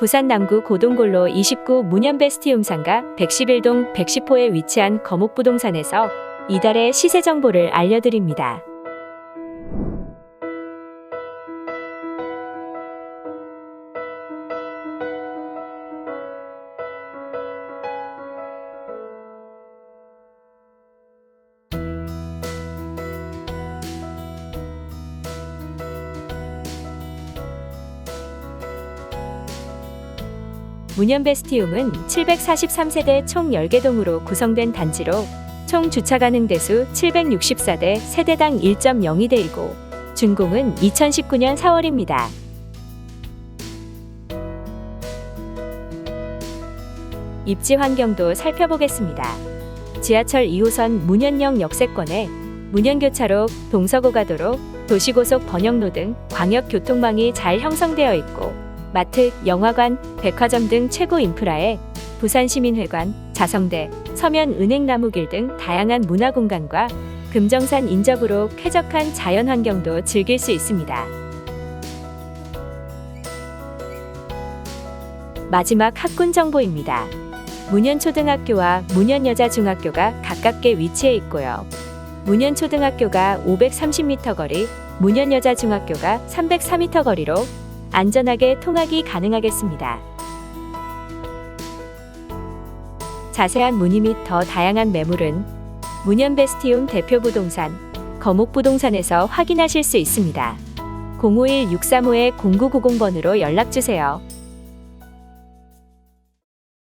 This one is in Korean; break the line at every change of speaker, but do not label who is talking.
부산 남구 고동골로 29 문현베스티움 상가 111동 110호에 위치한 거목부동산에서 이달의 시세 정보를 알려드립니다. 문현베스티움은 743세대 총 10개 동으로 구성된 단지로 총 주차 가능 대수 764대 세대당 1.02대이고 준공은 2019년 4월입니다. 입지 환경도 살펴보겠습니다. 지하철 2호선 문현역 역세권에 문현교차로, 동서고가도로, 도시고속 번영로 등 광역교통망이 잘 형성되어 있고 마트, 영화관, 백화점 등 최고 인프라에 부산시민회관, 자성대, 서면은행나무길 등 다양한 문화공간과 금정산 인접으로 쾌적한 자연환경도 즐길 수 있습니다. 마지막 학군 정보입니다. 문현초등학교와 문현여자중학교가 가깝게 위치해 있고요. 문현초등학교가 530m 거리, 문현여자중학교가 304m 거리로 안전하게 통학이 가능하겠습니다. 자세한 문의 및 더 다양한 매물은 문현베스티움 대표 부동산 거목부동산에서 확인하실 수 있습니다. 051-635-0990번으로 연락주세요.